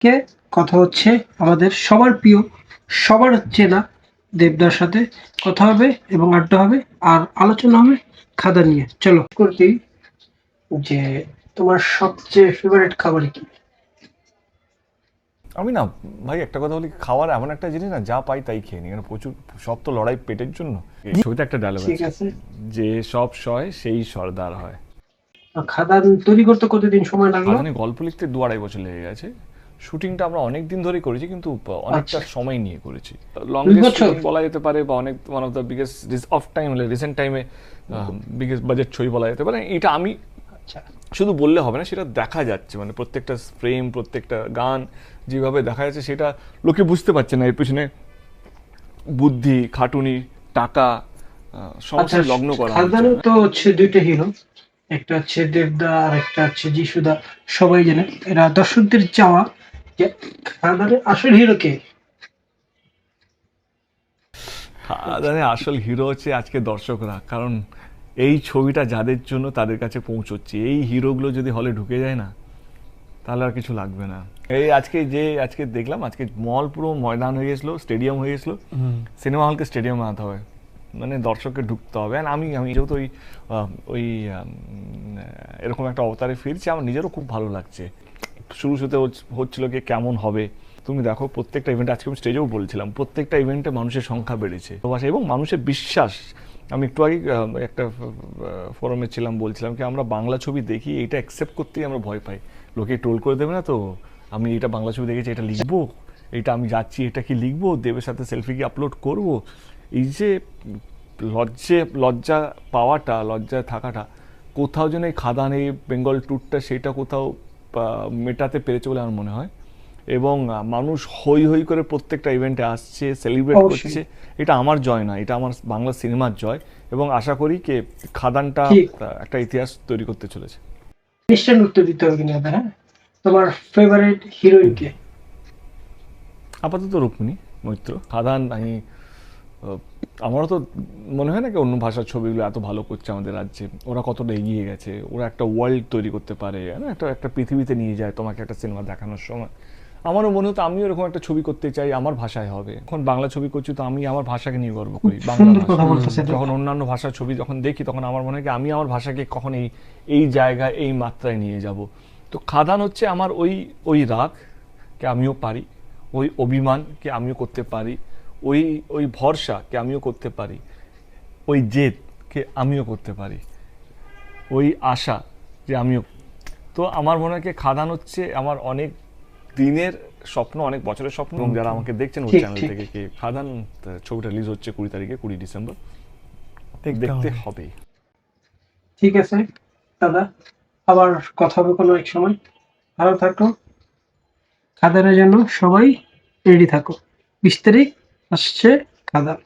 কে? কথা হচ্ছে আমাদের সবার প্রিয় সবার চেনা দেবদার সাথে কথা হবে এবং আড্ডা হবে আর আলোচনা হবে খাদা নিয়ে। চলো। করতে যে তোমার সবচেয়ে ফেভারিট খাবার কি? আমি না ভাই একটা কথা বলি খাওয়ার এমন একটা জিনিস না যা পাই তাই খেয়ে নিই। কারণ প্রচুর সব তো লড়াই পেটের জন্য। ছবিতে একটা ডায়লগ ঠিক আছে। যে সব সয় সেই সর্দার হয়। আর খাদা তৈরি করতে কতদিন সময় লাগল? গল্প লিখতে দু আড়াই বছর লেগে গেছে। শুটিংটা আমরা অনেক দিন ধরেই করেছি কিন্তু অনেকটা আচ্ছা। সময় নিয়ে করেছি। লংগেস্ট? বলা যেতে পারে বা অনেক one of the biggest of time হলে রিসেন্ট টাইমে বিগেস্ট বাজেট ছবি বলা যেতে পারে। এটা আমি আচ্ছা। শুধু বললে হবে না সেটা দেখা যাচ্ছে। মানে প্রত্যেকটা ফ্রেম প্রত্যেকটা গান যেভাবে দেখা যাচ্ছে সেটা লোকে বুঝতে পারছে না। এর পিছনে বুদ্ধি খাটুনি টাকা আহ, সমস্ত আচ্ছা লগ্ন করা খাদানো হচ্ছে। তো হচ্ছে দুইটা হিরো। একটা হচ্ছে দেবদা আর একটা হচ্ছে যিশুদা। সবাই জানে এরা দর্শকদের চাওয়া। যে খাদানের আসল হিরো কে? খাদানে আসল হিরো হচ্ছে আজকে দর্শকরা কারণ এই ছবিটা যাদের জন্য তাদের কাছে পৌঁছচ্ছে। এই হিরোগুলো যদি হলে ঢুকে যায় না তাহলে আর কিছু লাগবে না। এই আজকে যে আজকে দেখলাম আজকে মল পুরো ময়দান হয়ে গেছিল স্টেডিয়াম হয়ে গেছিল। সিনেমা হলকে স্টেডিয়াম বানাতে হবে। মানে দর্শককে ঢুকতে হবে। আর আমি আমি যেহেতু ওই ওই এরকম একটা অবতারে ফিরছি আমার নিজেরও খুব ভালো লাগছে। শুরু শুরুতে হচ্ছ- হচ্ছিল কি কেমন হবে? তুমি দেখো প্রত্যেকটা ইভেন্ট আজকে আমি স্টেজেও বলছিলাম, প্রত্যেকটা ইভেন্টে মানুষের সংখ্যা বেড়েছে। এবং মানুষের বিশ্বাস। আমি একটু আগে একটা ফোরামে ছিলাম, বলছিলাম কি, আমরা বাংলা ছবি দেখি, এটা অ্যাকসেপ্ট করতেই আমরা ভয় পাই। লোকে টোল করে দেবে না তো? আমি এটা বাংলা ছবি দেখেছি, এটা লিখব, এটা আমি যাচ্ছি, এটা কি লিখব? দেবের সাথে সেলফি কি আপলোড করব? এই যে লজ্জে, লজ্জা পাওয়াটা, লজ্জায় থাকাটা, কোথাও যেন এই খাদান বেঙ্গল ট্যুরটা সেটা কোথাও মেটাতে পেরেছে বলে আমার মনে হয়। এবং মানুষ হই হই করে প্রত্যেকটা ইভেন্টে আসছে সেলিব্রেট করছে। এটা আমার জয় না এটা আমার বাংলা সিনেমার জয়। এবং আশা করি কে খাদানটা একটা ইতিহাস তৈরি করতে চলেছে। নিশ্চয় উত্তর দিতে হবে কিনা হ্যাঁ তোমার ফেভারিট হিরোইন কে আপাতত রুক্মিণী মৈত্র। খাদান আমি আমারও তো মনে হয় না কি অন্য ভাষার ছবিগুলো এত ভালো করছে আমাদের রাজ্যে। ওরা কতটা এগিয়ে গেছে ওরা একটা ওয়ার্ল্ড তৈরি করতে পারে না? একটা একটা পৃথিবীতে নিয়ে যায় তোমাকে একটা সিনেমা দেখানোর সময়। আমারও মনে হতো আমিও এরকম একটা ছবি করতে চাই আমার ভাষায় হবে। এখন বাংলা ছবি করছি তো আমি আমার ভাষাকে নিয়ে গর্ব করি বাংলা যখন অন্যান্য ভাষার ছবি যখন দেখি তখন আমার মনে হয় কি আমি আমার ভাষাকে কখন এই এই জায়গায় এই মাত্রায় নিয়ে যাব। তো খাদান হচ্ছে আমার ওই ওই রাগ কে আমিও পারি ওই অভিমান কে আমিও করতে পারি। ওই ওই ভরসাকে আমিও করতে পারি ওই জেদকে আমিও করতে পারি ওই আশা যে আমিও। তো আমার মনে হয় খাদান হচ্ছে আমার অনেক দিনের স্বপ্ন অনেক বছরের স্বপ্ন এবং যারা আমাকে দেখছেন ওই চ্যানেল থেকে কি খাদান ছবিটা রিলিজ হচ্ছে কুড়ি তারিখে কুড়ি ডিসেম্বর। দেখতে। হবে। ঠিক আছে দাদা আবার কথা হবে কোনো এক সময়। ভালো থাকো। খাদানের জন্য সবাই রেডি থাকো। বিশ তারিখ আসছে খাদান।